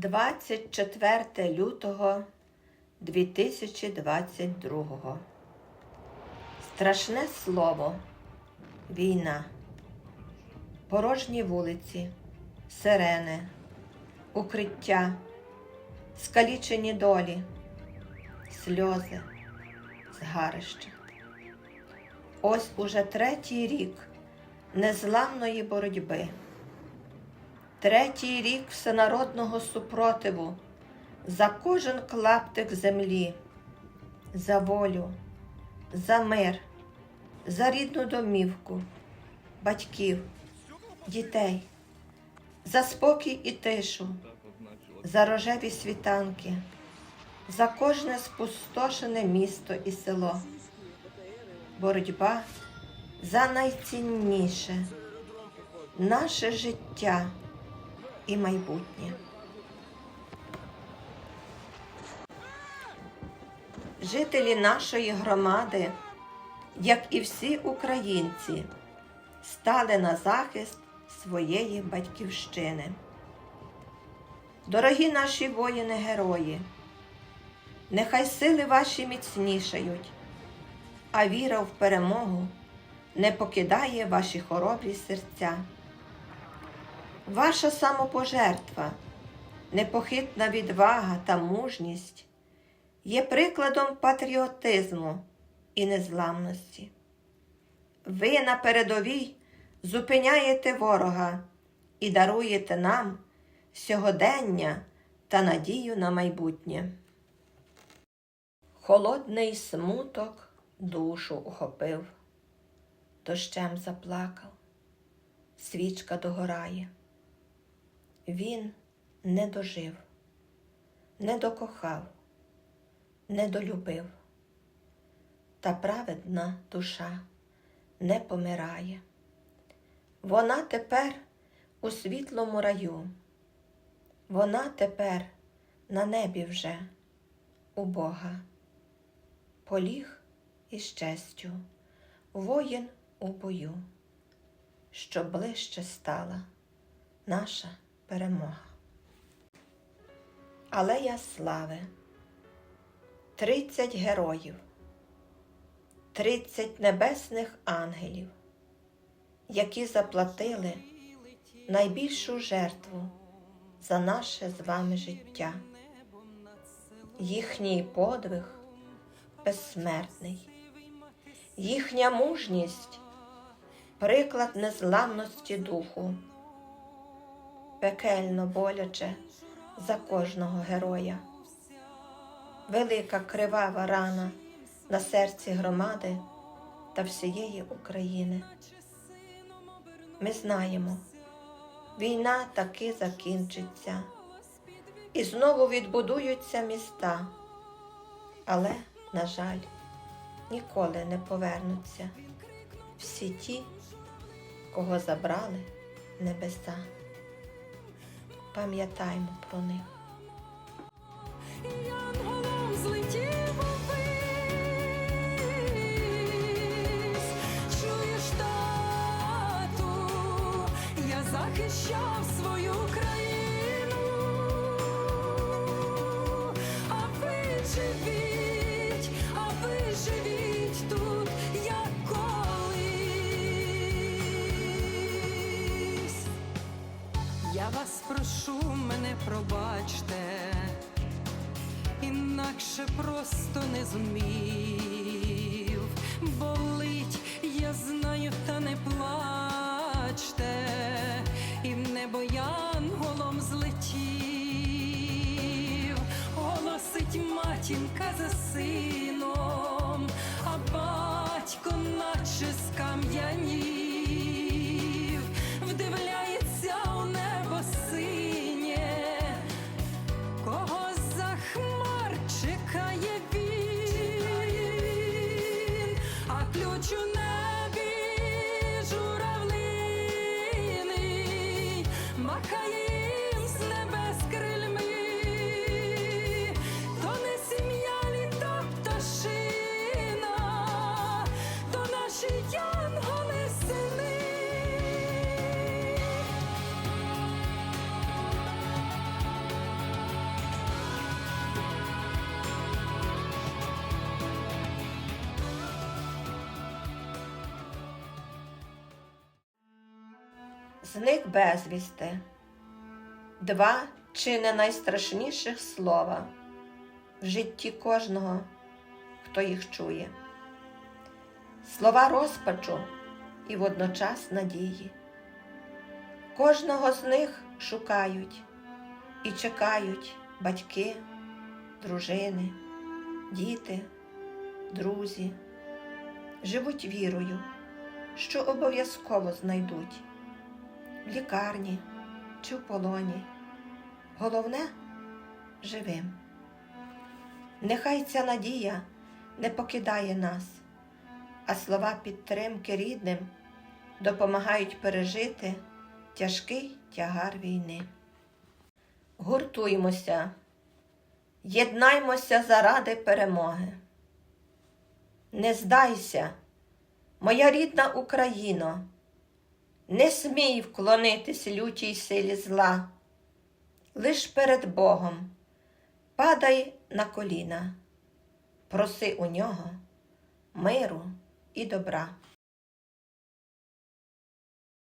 24 лютого 2022. Страшне слово. Війна. Порожні вулиці, сирени, укриття, скалічені долі, сльози, згарища. Ось уже третій рік незламної боротьби. Третій рік всенародного супротиву. За кожен клаптик землі, за волю, за мир, за рідну домівку, батьків, дітей, за спокій і тишу, за рожеві світанки, за кожне спустошене місто і село. Боротьба за найцінніше. Наше життя і майбутнє. Жителі нашої громади, як і всі українці, стали на захист своєї батьківщини. Дорогі наші воїни-герої, нехай сили ваші міцнішають, а віра в перемогу не покидає ваші хоробрі серця. Ваша самопожертва, непохитна відвага та мужність є прикладом патріотизму і незламності. Ви на передовій зупиняєте ворога і даруєте нам сьогодення та надію на майбутнє. Холодний смуток душу ухопив, дощем заплакав, свічка догорає. Він не дожив, не докохав, не долюбив, та праведна душа не помирає. Вона тепер у світлому раю, вона тепер на небі вже у Бога. Поліг із честю, воїн у бою, щоб ближче стала наша перемога. Алея слави, тридцять героїв, тридцять небесних ангелів, які заплатили найбільшу жертву за наше з вами життя. Їхній подвиг безсмертний, їхня мужність приклад незламності духу пекельно боляче за кожного героя. Велика кривава рана на серці громади та всієї України. Ми знаємо, війна таки закінчиться, і знову відбудуються міста, але, на жаль, ніколи не повернуться всі ті, кого забрали небеса пам'ятаймо про них. Захищав свою країну, а ви живіть, Вас прошу, мене пробачте, інакше просто не зумів. Він, а зник безвісти. Два чи не найстрашніших слова в житті кожного, хто їх чує. Слова розпачу і водночас надії. Кожного з них шукають і чекають батьки, дружини, діти, друзі, живуть вірою, що обов'язково знайдуть в лікарні чи в полоні. Головне живим. Нехай ця надія не покидає нас, а слова підтримки рідним допомагають пережити тяжкий тягар війни. Гуртуймося, єднаймося заради перемоги. Не здайся, моя рідна Україно, не смій вклонитись лютій силі зла, лиш перед Богом падай на коліна, проси у нього миру і добра.